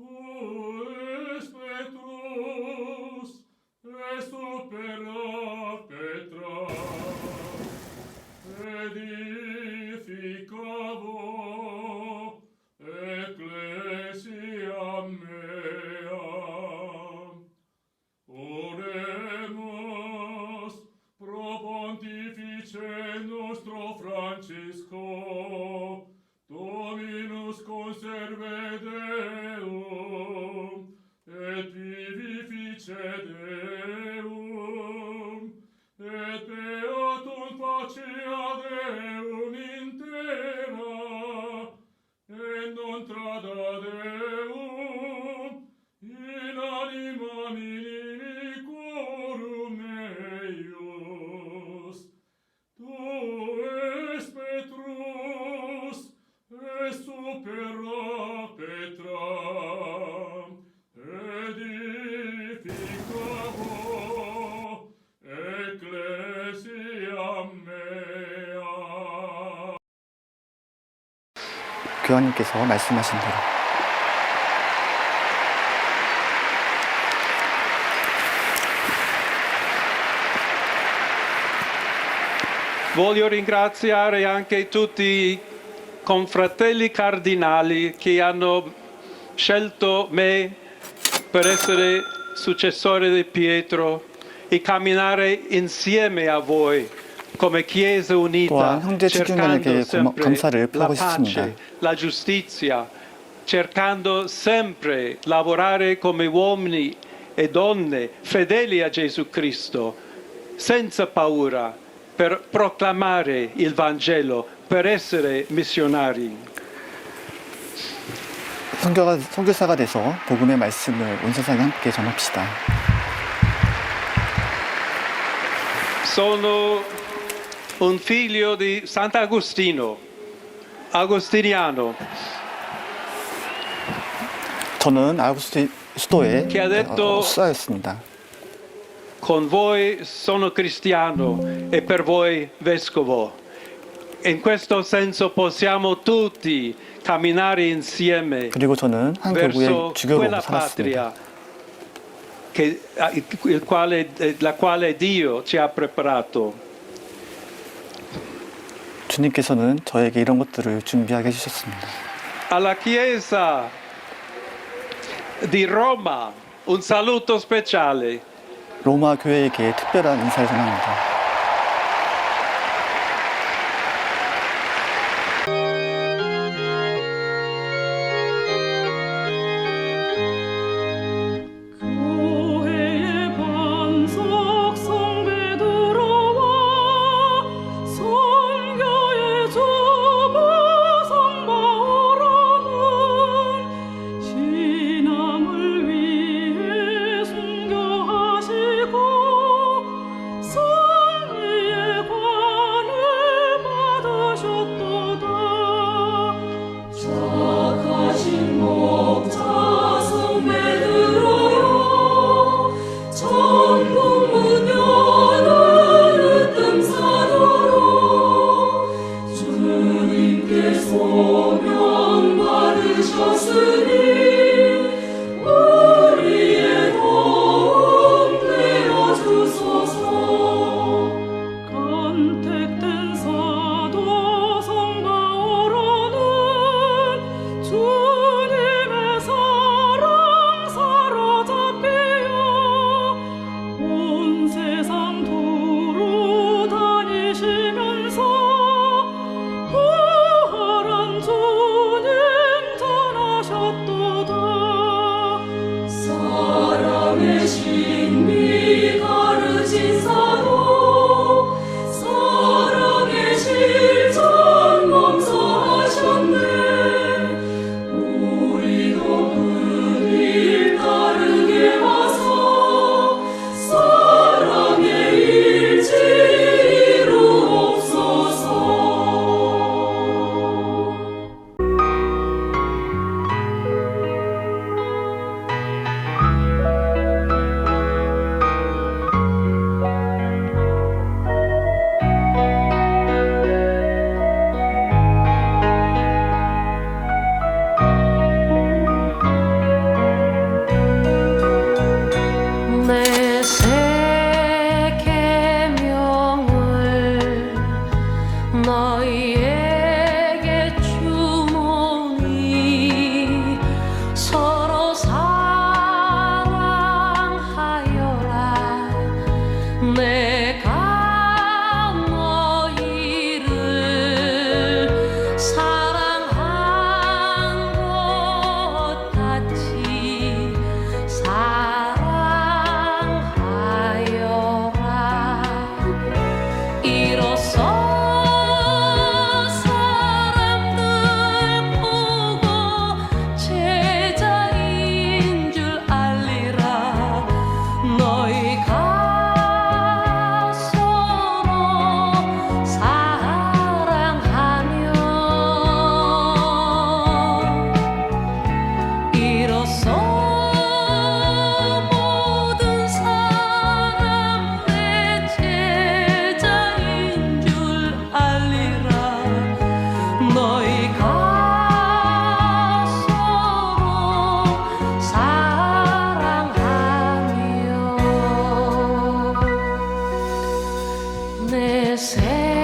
Oh. 교황님께서 말씀하신 대로 Voglio ringraziare anche tutti i confratelli cardinali che hanno scelto me per essere successore di Pietro e camminare insieme a voi come Chiesa unita, 또한 형제 cercando 측근에게 고마- sempre 감사를 la 표하고 싶습니다. pace, la giustizia, cercando sempre lavorare come uomini e donne fedeli a Gesù Cristo, senza paura, per proclamare il Vangelo, per essere missionari. 선교가, 선교사가 돼서 복음의 말씀을 온 세상에 함께 전합시다. Sono un figlio di Sant'Agostino, agostiniano, 저는 아우스티 수도의 Che ha detto- 어, 수사였습니다. con voi sono cristiano e per voi vescovo. In questo senso possiamo tutti camminare insieme 그리고 저는 한 verso 교구의 주교로 quella 살았습니다. patria che- a- il quale- eh, la quale Dio ci ha preparato. 주님께서는 저에게 이런 것들을 준비하게 해주셨습니다. Alla Chiesa di Roma un saluto speciale. 로마 교회에게 특별한 인사를 전합니다. nesse